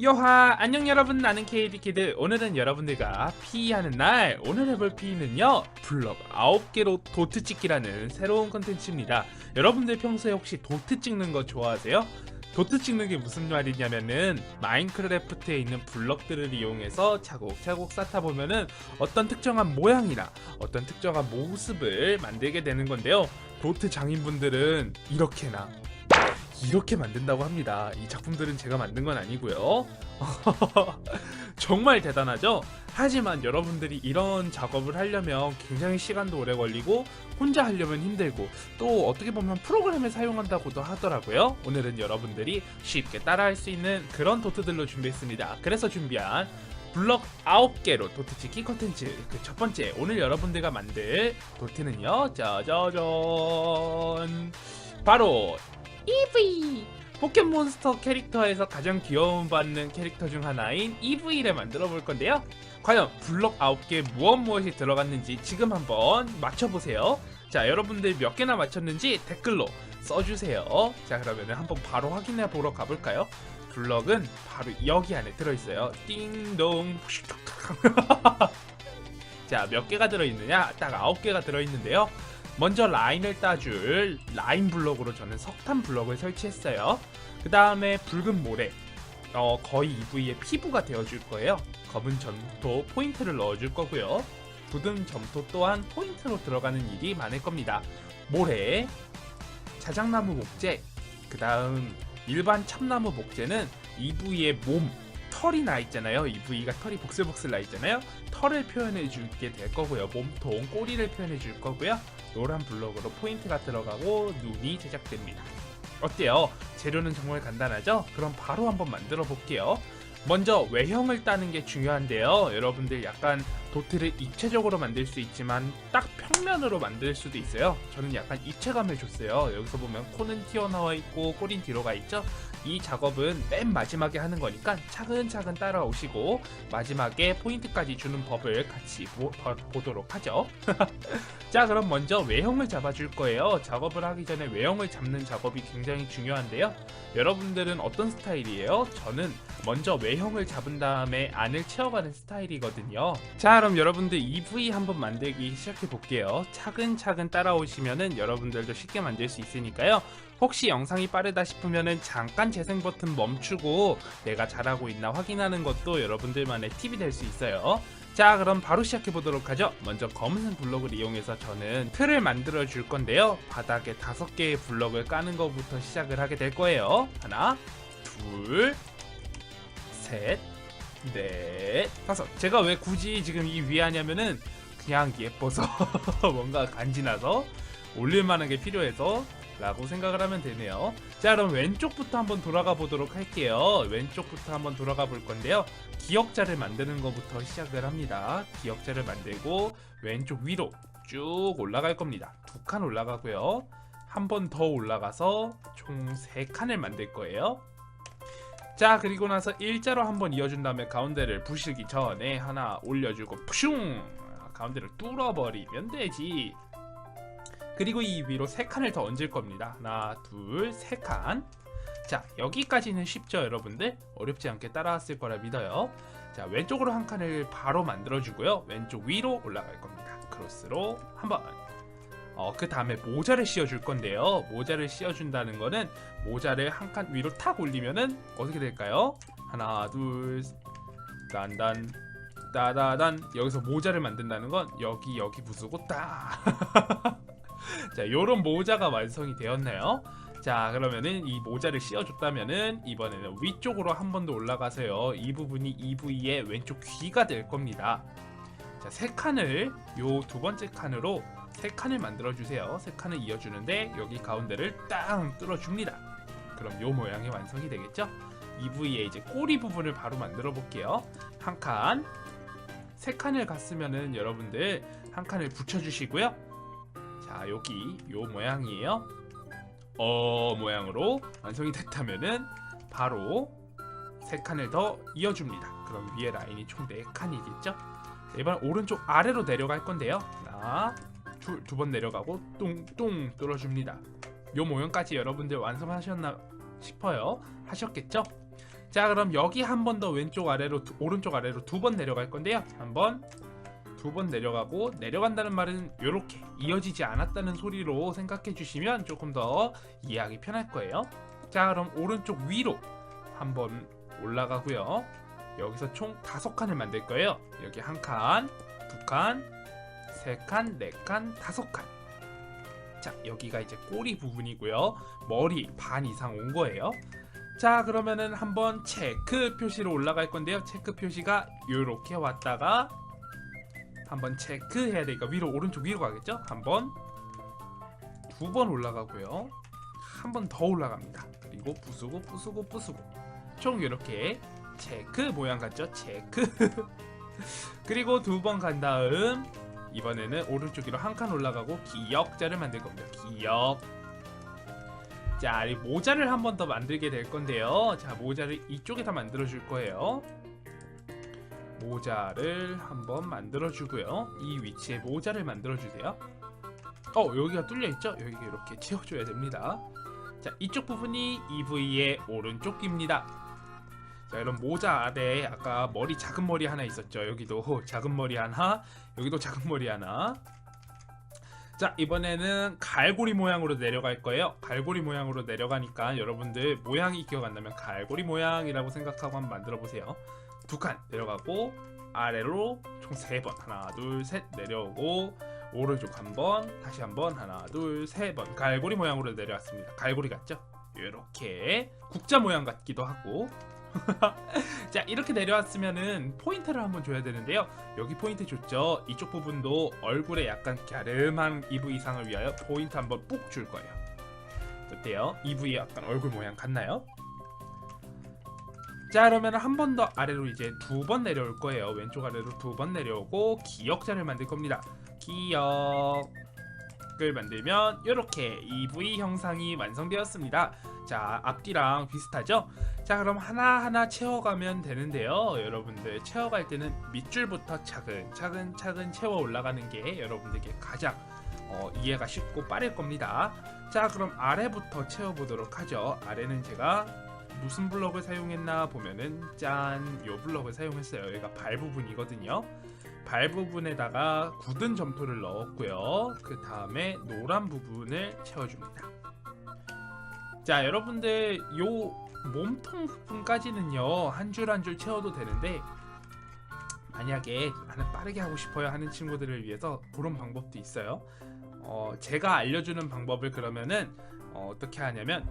요하 안녕 여러분. 나는 KD키드. 오늘은 여러분들과 피하는 날. 오늘 해볼 피는요 블럭 9개로 도트 찍기라는 새로운 컨텐츠입니다. 여러분들 평소에 혹시 도트 찍는 거 좋아하세요? 도트 찍는 게 무슨 말이냐면은 마인크래프트에 있는 블럭들을 이용해서 차곡차곡 쌓다 보면은 어떤 특정한 모양이나 어떤 특정한 모습을 만들게 되는 건데요. 도트 장인분들은 이렇게나 이렇게 만든다고 합니다. 이 작품들은 제가 만든 건 아니고요. 정말 대단하죠? 하지만 여러분들이 이런 작업을 하려면 굉장히 시간도 오래 걸리고 혼자 하려면 힘들고 또 어떻게 보면 프로그램을 사용한다고도 하더라고요. 오늘은 여러분들이 쉽게 따라할 수 있는 그런 도트들로 준비했습니다. 그래서 준비한 블럭 9개로 도트 찍기 컨텐츠 그 첫 번째 오늘 여러분들과 만들 도트는요 짜자잔 바로 EV 포켓몬스터 캐릭터에서 가장 귀여움 받는 캐릭터 중 하나인 EV를 만들어 볼 건데요. 과연 블럭 9개 무엇 무엇이 들어갔는지 지금 한번 맞춰보세요. 자, 여러분들 몇 개나 맞췄는지 댓글로 써주세요. 자, 그러면 한번 바로 확인해 보러 가볼까요? 블럭은 바로 여기 안에 들어있어요. 띵동. 자, 몇 개가 들어있느냐? 딱 9개가 들어있는데요. 먼저 라인을 따줄 라인 블럭으로 저는 석탄 블럭을 설치했어요. 그 다음에 붉은 모래, 어, 거의 EV의 피부가 되어줄 거예요. 검은 점토 포인트를 넣어줄 거고요. 굳은 점토 또한 포인트로 들어가는 일이 많을 겁니다. 모래, 자작나무 목재, 그 다음 일반 참나무 목재는 EV의 몸, 털이 나 있잖아요. EV가 털이 복슬복슬 나 있잖아요. 털을 표현해 줄게 될 거고요. 몸통, 꼬리를 표현해 줄 거고요. 노란 블럭으로 포인트가 들어가고 눈이 제작됩니다. 어때요? 재료는 정말 간단하죠? 그럼 바로 한번 만들어 볼게요. 먼저 외형을 따는 게 중요한데요. 여러분들 약간 도트를 입체적으로 만들 수 있지만 딱 평면으로 만들 수도 있어요. 저는 약간 입체감을 줬어요. 여기서 보면 코는 튀어나와 있고 꼬린 뒤로 가 있죠. 이 작업은 맨 마지막에 하는 거니까 차근차근 따라오시고 마지막에 포인트까지 주는 법을 같이 보, 도록 하죠. 자 그럼 먼저 외형을 잡아줄 거예요. 작업을 하기 전에 외형을 잡는 작업이 굉장히 중요한데요. 여러분들은 어떤 스타일이에요? 저는 먼저 외형을 잡은 다음에 안을 채워가는 스타일이거든요. 자 그럼 여러분들 EV 한번 만들기 시작해 볼게요. 차근차근 따라오시면은 여러분들도 쉽게 만들 수 있으니까요. 혹시 영상이 빠르다 싶으면은 잠깐 재생 버튼 멈추고 내가 잘하고 있나 확인하는 것도 여러분들만의 팁이 될 수 있어요. 자 그럼 바로 시작해 보도록 하죠 먼저 검은색 블럭을 이용해서 저는 틀을 만들어 줄 건데요 바닥에 다섯 개의 블럭을 까는 것부터 시작을 하게 될 거예요 하나 둘셋 넷 다섯. 제가 왜 굳이 지금 이 위에 하냐면은 그냥 예뻐서 뭔가 간지나서 올릴만한 게 필요해서 라고 생각을 하면 되네요. 자 그럼 왼쪽부터 한번 돌아가 보도록 할게요. 왼쪽부터 한번 돌아가 볼 건데요. 기역자를 만드는 것부터 시작을 합니다. 기역자를 만들고 왼쪽 위로 쭉 올라갈 겁니다. 두 칸 올라가고요. 한 번 더 올라가서 총 세 칸을 만들 거예요 자 그리고 나서 일자로 한번 이어준 다음에 가운데를 부시기 전에 하나 올려주고 푸슝 가운데를 뚫어버리면 되지 그리고 이 위로 세 칸을 더 얹을 겁니다. 하나, 둘, 세 칸. 자, 여기까지는 쉽죠, 여러분들? 어렵지 않게 따라왔을 거라 믿어요. 자, 왼쪽으로 한 칸을 바로 만들어 주고요. 왼쪽 위로 올라갈 겁니다. 크로스로 한번. 어, 그 다음에 모자를 씌워줄 건데요. 모자를 씌워준다는 거는 모자를 한 칸 위로 탁 올리면은 어떻게 될까요? 하나, 둘, 딴딴, 따다단. 여기서 모자를 만든다는 건 여기, 여기 부수고 딱. 자, 요런 모자가 완성이 되었나요? 자, 그러면은 이 모자를 씌워줬다면은 이번에는 위쪽으로 한 번 더 올라가서요. 이 부분이 EV의 왼쪽 귀가 될 겁니다. 자, 세 칸을 요 두 번째 칸으로 세 칸을 만들어 주세요. 세 칸을 이어주는데 여기 가운데를 땅 뚫어줍니다. 그럼 요 모양이 완성이 되겠죠? EV의 이제 꼬리 부분을 바로 만들어 볼게요. 한 칸, 세 칸을 갔으면은 여러분들 한 칸을 붙여주시고요. 자 여기 요 모양이에요 어 모양으로 완성이 됐다면은 바로 세 칸을 더 이어줍니다 그럼 위에 라인이 총 네 칸이겠죠 이번 오른쪽 아래로 내려갈 건데요 하나 둘 두 번 내려가고 뚱뚱 뚫어줍니다. 요 모양까지 여러분들 완성하셨나 싶어요. 하셨겠죠? 자 그럼 여기 한 번 더 왼쪽 아래로 두- 오른쪽 아래로 두 번 내려갈 건데요. 한번 두 번 내려가고 내려간다는 말은 이렇게 이어지지 않았다는 소리로 생각해 주시면 조금 더 이해하기 편할 거예요. 자 그럼 오른쪽 위로 한번 올라가고요. 여기서 총 다섯 칸을 만들 거예요. 여기 한 칸, 두 칸, 세 칸, 네 칸, 다섯 칸. 자 여기가 이제 꼬리 부분이고요. 머리 반 이상 온 거예요. 자 그러면은 한번 체크 표시로 올라갈 건데요. 체크 표시가 이렇게 왔다가 한번 체크 해야 되니까 위로 오른쪽 위로 가겠죠? 한번. 두 번 올라가고요. 한 번 더 올라갑니다. 그리고 부수고 부수고 부수고. 총 이렇게 체크 모양 같죠? 체크. 그리고 두 번 간 다음 이번에는 오른쪽 위로 한 칸 올라가고 기역자를 만들 겁니다 기역 자, 이 모자를 한 번 더 만들게 될 건데요. 자, 모자를 이쪽에다 만들어 줄 거예요. 모자를 한번 만들어 주고요. 이 위치에 모자를 만들어 주세요. 어, 여기가 뚫려 있죠? 여기 이렇게 채워 줘야 됩니다. 자, 이쪽 부분이 EV의 오른쪽 귀입니다. 자, 이런 모자 아래에 아까 머리 작은 머리 하나 있었죠. 여기도 작은 머리 하나, 여기도 작은 머리 하나. 자 이번에는 갈고리 모양으로 내려갈 거예요. 갈고리 모양으로 내려가니까 여러분들 모양이 기억 안 나면 갈고리 모양이라고 생각하고 한번 만들어 보세요. 두 칸 내려가고 아래로 총 세 번 하나 둘 셋 내려오고 오른쪽 한번 다시 한번 하나 둘 세 번. 갈고리 모양으로 내려왔습니다. 갈고리 같죠? 이렇게. 국자 모양 같기도 하고 자 이렇게 내려왔으면은 포인트를 한번 줘야 되는데요. 여기 포인트 줬죠? 이쪽 부분도 얼굴에 약간 갸름한 EV 이상을 위하여 포인트 한번 뿍 줄 거예요. 어때요? EV 약간 얼굴 모양 같나요? 자 그러면 한 번 더 아래로 이제 두 번 내려올 거예요. 왼쪽 아래로 두 번 내려오고 기역자를 만들 겁니다. 기 역을 만들면 이렇게 EV 형상이 완성되었습니다. 자 앞뒤랑 비슷하죠? 자 그럼 하나하나 채워가면 되는데요. 여러분들 채워갈 때는 밑줄부터 차근차근 차근 채워 올라가는 게 여러분들께 가장 어, 이해가 쉽고 빠를 겁니다. 자 그럼 아래부터 채워보도록 하죠. 아래는 제가 무슨 블럭을 사용했나 보면은 짠 요 블럭을 사용했어요. 여기가 발 부분이거든요 발 부분에다가 굳은 점토를 넣었고요. 그 다음에 노란 부분을 채워줍니다. 자 여러분들 요 몸통 부분까지는요 한 줄 한 줄 채워도 되는데 만약에 나는 빠르게 하고 싶어요 하는 친구들을 위해서 그런 방법도 있어요. 어, 제가 알려주는 방법을 그러면은 어, 어떻게 하냐면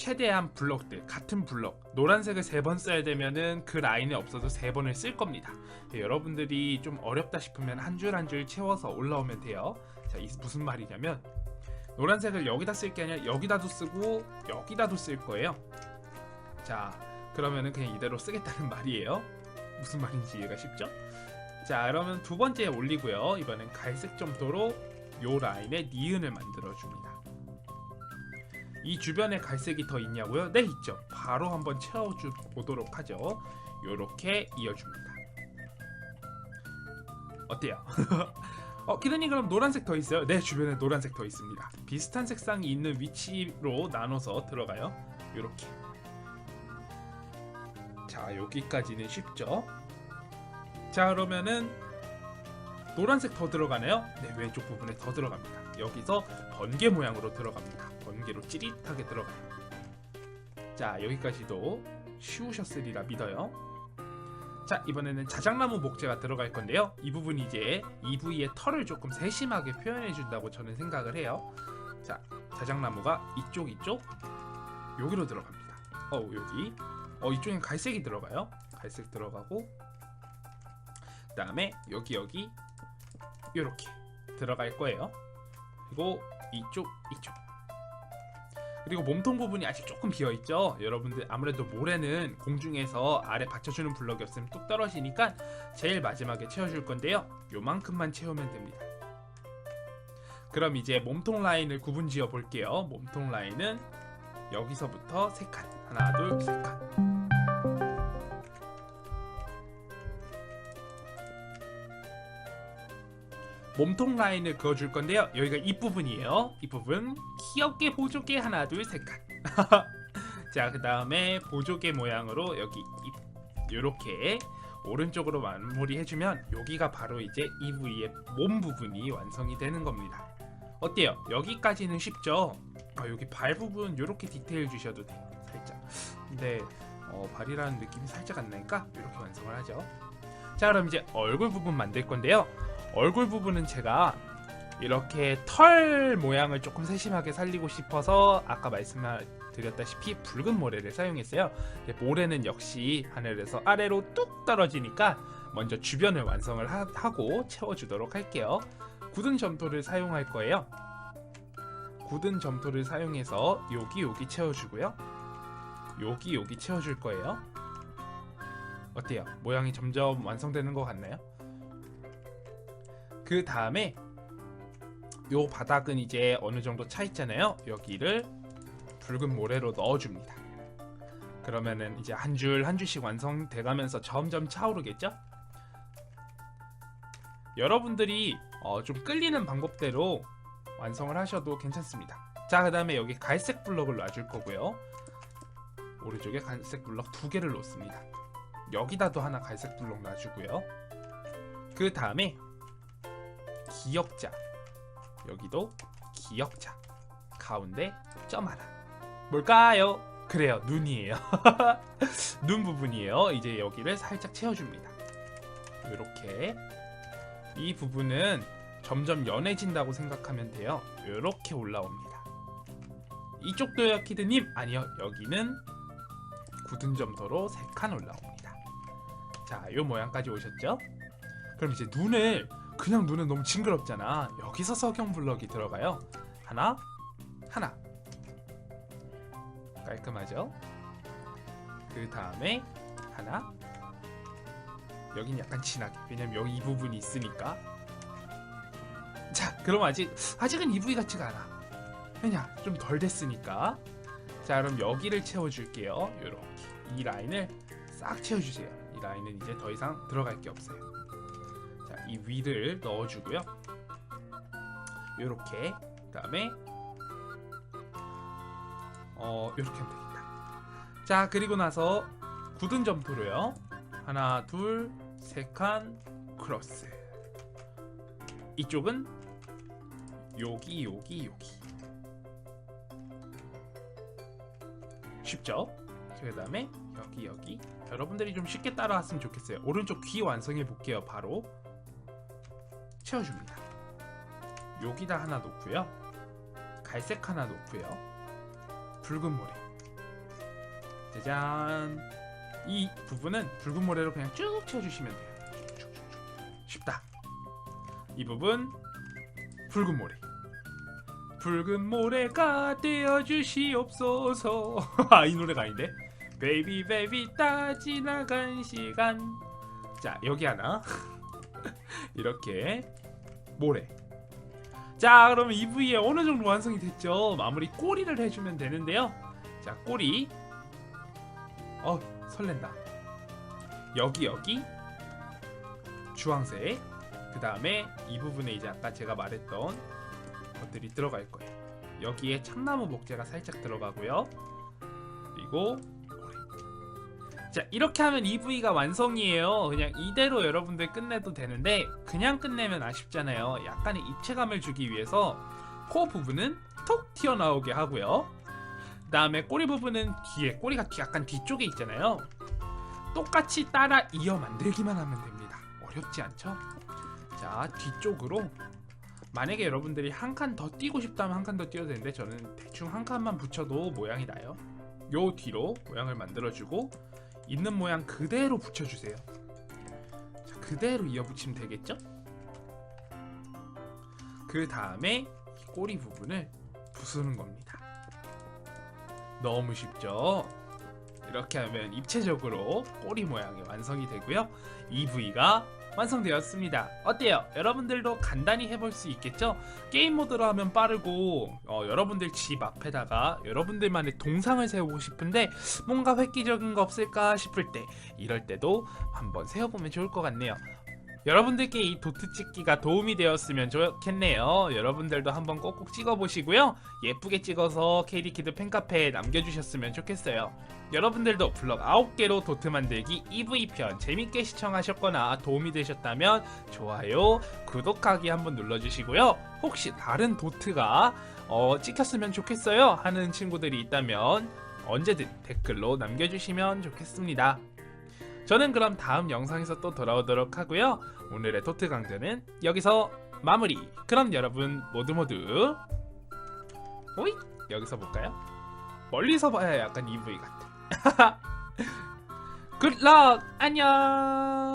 최대한 블럭들 같은 블럭 노란색을 세 번 써야 되면은 그 라인에 없어도 세 번을 쓸 겁니다. 예, 여러분들이 좀 어렵다 싶으면 한 줄 한 줄 채워서 올라오면 돼요. 자 이 무슨 말이냐면 노란색을 여기다 쓸 게 아니라 여기다도 쓰고 여기다도 쓸 거예요. 자 그러면은 그냥 이대로 쓰겠다는 말이에요. 무슨 말인지 이해가 쉽죠? 자 그러면 두 번째 올리고요. 이번엔 갈색 점토로 요 라인에 니은을 만들어 줍니다 이 주변에 갈색이 더 있냐고요? 네 있죠. 바로 한번 채워주 보도록 하죠. 요렇게 이어줍니다. 어때요? 어 키드니 그럼 노란색 더 있어요? 네 주변에 노란색 더 있습니다. 비슷한 색상이 있는 위치로 나눠서 들어가요. 요렇게. 자 여기까지는 쉽죠? 자 그러면은 노란색 더 들어가네요. 네 왼쪽 부분에 더 들어갑니다 여기서 번개 모양으로 들어갑니다. 번개로 찌릿하게 들어가요. 자 여기까지도 쉬우셨으리라 믿어요. 자 이번에는 자작나무 목재가 들어갈 건데요. 이 부분이 이제 EV의 털을 조금 세심하게 표현해 준다고 저는 생각을 해요. 자 자작나무가 이쪽 이쪽 여기로 들어갑니다. 어 여기. 어 이쪽엔 갈색이 들어가요. 갈색 들어가고 그 다음에 여기 여기 이렇게 들어갈 거예요 그리고 이쪽 이쪽. 그리고 몸통 부분이 아직 조금 비어 있죠? 여러분들 아무래도 모래는 공중에서 아래 받쳐주는 블럭이 없으면 뚝 떨어지니까 제일 마지막에 채워줄 건데요. 요만큼만 채우면 됩니다. 그럼 이제 몸통 라인을 구분 지어 볼게요. 몸통 라인은 여기서부터 3칸. 하나 둘 3칸 몸통 라인을 그어줄 건데요. 여기가 이 부분이에요. 이 부분 귀엽게 보조개 하나 둘셋 칸. 자, 그 다음에 보조개 모양으로 여기 입 요렇게 오른쪽으로 마무리해주면 여기가 바로 이제 EV의 몸 부분이 완성이 되는 겁니다. 어때요? 여기까지는 쉽죠? 아, 여기 발 부분 요렇게 디테일 주셔도 돼요. 살짝. 근데 어, 발이라는 느낌이 살짝 안 나니까 이렇게 완성을 하죠. 자, 그럼 이제 얼굴 부분 만들 건데요. 얼굴 부분은 제가 이렇게 털 모양을 조금 세심하게 살리고 싶어서 아까 말씀드렸다시피 붉은 모래를 사용했어요. 모래는 역시 하늘에서 아래로 뚝 떨어지니까 먼저 주변을 완성을 하, 하고 채워주도록 할게요. 굳은 점토를 사용할 거예요. 굳은 점토를 사용해서 여기 여기 채워주고요. 여기 여기 채워줄 거예요. 어때요? 모양이 점점 완성되는 것 같나요? 그 다음에 요 바닥은 이제 어느 정도 차 있잖아요. 여기를 붉은 모래로 넣어줍니다. 그러면은 이제 한 줄 한 줄씩 완성돼가면서 점점 차오르겠죠? 여러분들이 어, 좀 끌리는 방법대로 완성을 하셔도 괜찮습니다. 자, 그 다음에 여기 갈색 블럭을 놔줄 거고요. 오른쪽에 갈색 블럭 두 개를 놓습니다. 여기다도 하나 갈색 블럭 놔주고요. 그 다음에 기역자. 여기도 기역자. 가운데 점 하나. 뭘까요? 그래요 눈이에요. 눈 부분이에요. 이제 여기를 살짝 채워줍니다. 이렇게. 이 부분은 점점 연해진다고 생각하면 돼요. 이렇게 올라옵니다. 이쪽도요 키드님 아니요 여기는 굳은 점토로 3칸 올라옵니다. 자이 모양까지 오셨죠? 그럼 이제 눈을 그냥 눈은 너무 징그럽잖아. 여기서 석영 블럭이 들어가요. 하나, 하나. 깔끔하죠? 그 다음에 하나. 여긴 약간 진하게. 왜냐면 여기 이 부분이 있으니까. 자, 그럼 아직 아직은 EV 같지가 않아. 왜냐? 좀 덜 됐으니까. 자, 그럼 여기를 채워줄게요. 요렇게 이 라인을 싹 채워주세요. 이 라인은 이제 더 이상 들어갈 게 없어요. 자, 이 위를 넣어주고요. 요렇게 그 다음에 어 요렇게 하면 되겠다. 자, 그리고 나서 굳은 점토로요. 하나, 둘, 세 칸 크로스. 이쪽은 여기, 여기, 여기. 쉽죠? 그 다음에 여기, 여기. 여러분들이 좀 쉽게 따라왔으면 좋겠어요. 오른쪽 귀 완성해 볼게요. 바로. 채워줍니다. 여기다 하나 놓고요. 갈색 하나 놓고요. 붉은 모래. 짜잔. 이 부분은 붉은 모래로 그냥 쭉 채워주시면 돼요. 쉽다. 이 부분 붉은 모래. 붉은 모래가 되어 주시옵소서. 아, 이 노래가 아닌데. 베이비 베이비 다 지나간 시간. 자, 여기 하나. 이렇게 모래. 자, 그러면 EV에 어느 정도 완성이 됐죠? 마무리 꼬리를 해주면 되는데요. 자, 꼬리. 어, 설렌다. 여기 여기 주황색. 그 다음에 이 부분에 이제 아까 제가 말했던 것들이 들어갈 거예요. 여기에 참나무 목재가 살짝 들어가고요. 그리고 자 이렇게 하면 EV가 완성이에요. 그냥 이대로 여러분들 끝내도 되는데 그냥 끝내면 아쉽잖아요. 약간의 입체감을 주기 위해서 코 부분은 톡 튀어나오게 하고요. 그 다음에 꼬리 부분은 뒤에 꼬리가 약간 뒤쪽에 있잖아요. 똑같이 따라 이어 만들기만 하면 됩니다. 어렵지 않죠? 자 뒤쪽으로 만약에 여러분들이 한 칸 더 띄고 싶다면 한 칸 더 띄워도 되는데 저는 대충 한 칸만 붙여도 모양이 나요. 요 뒤로 모양을 만들어주고 있는 모양 그대로 붙여주세요. 자, 그대로 이어붙이면 되겠죠? 그 다음에 이 꼬리 부분을 부수는 겁니다. 너무 쉽죠? 이렇게 하면 입체적으로 꼬리 모양이 완성이 되고요. 이 부위가 완성되었습니다. 어때요? 여러분들도 간단히 해볼 수 있겠죠? 게임 모드로 하면 빠르고 어, 여러분들 집 앞에다가 여러분들만의 동상을 세우고 싶은데 뭔가 획기적인 거 없을까 싶을 때 이럴 때도 한번 세워보면 좋을 것 같네요. 여러분들께 이 도트 찍기가 도움이 되었으면 좋겠네요. 여러분들도 한번 꼭꼭 찍어보시고요. 예쁘게 찍어서 KD키드 팬카페에 남겨주셨으면 좋겠어요. 여러분들도 블럭 9개로 도트 만들기 EV편 재밌게 시청하셨거나 도움이 되셨다면 좋아요, 구독하기 한번 눌러주시고요. 혹시 다른 도트가 어, 찍혔으면 좋겠어요 하는 친구들이 있다면 언제든 댓글로 남겨주시면 좋겠습니다. 저는 그럼 다음 영상에서 또 돌아오도록 하고요. 오늘의 토트 강좌는 여기서 마무리. 그럼 여러분 모두 모두 오이 여기서 볼까요? 멀리서 봐야 약간 EV 같아. 굿럭 안녕.